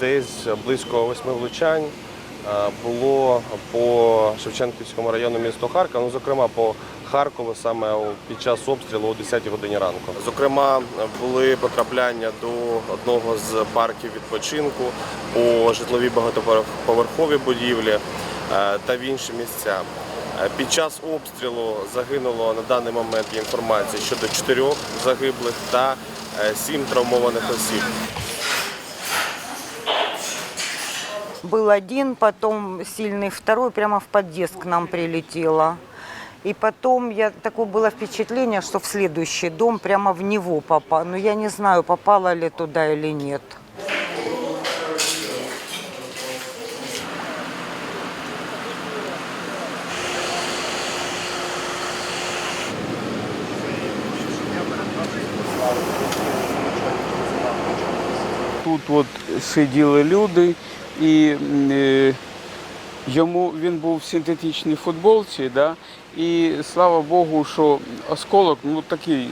Десь близько восьми влучань е, було по Шевченківському району місто Харкова, ну зокрема по Харкову саме під час обстрілу о 10 годині ранку. Зокрема, були потрапляння до одного з парків відпочинку по житловій багатоповерховій будівлі е, та в інші місця. Е, Під час обстрілу загинуло на даний момент є інформація щодо чотирьох загиблих та е, сім травмованих осіб. Был один, потом сильный второй, прямо в подъезд к нам прилетело. И потом я такое было впечатление, что в следующий дом прямо в него попало. Но я не знаю, попало ли туда или нет. Тут от сиділи люди, і е, йому він був в синтетичній футболці, да? і слава Богу, що осколок, ну такий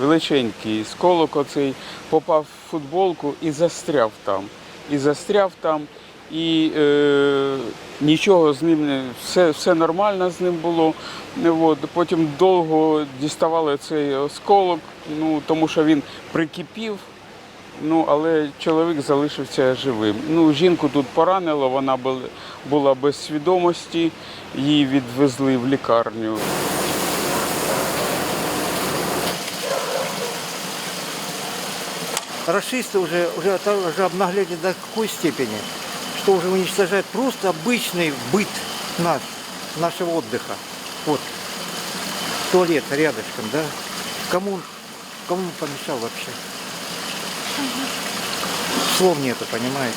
величенький осколок оцей попав в футболку і застряв там. І застряв там, і е, нічого з ним не все, все нормально з ним було. От, потім довго діставали цей осколок, ну, тому що він прикипів. Ну, але чоловік залишився живим. Ну, жінку тут поранило, вона бу- була без свідомості, її відвезли в лікарню. Расисты уже, уже, это уже обнаглели до такой степени, что уже уничтожают просто обычный быт наш, нашего отдыха. Вот. Туалет рядышком, да? Кому, кому помешал вообще? Слов нету, понимаете?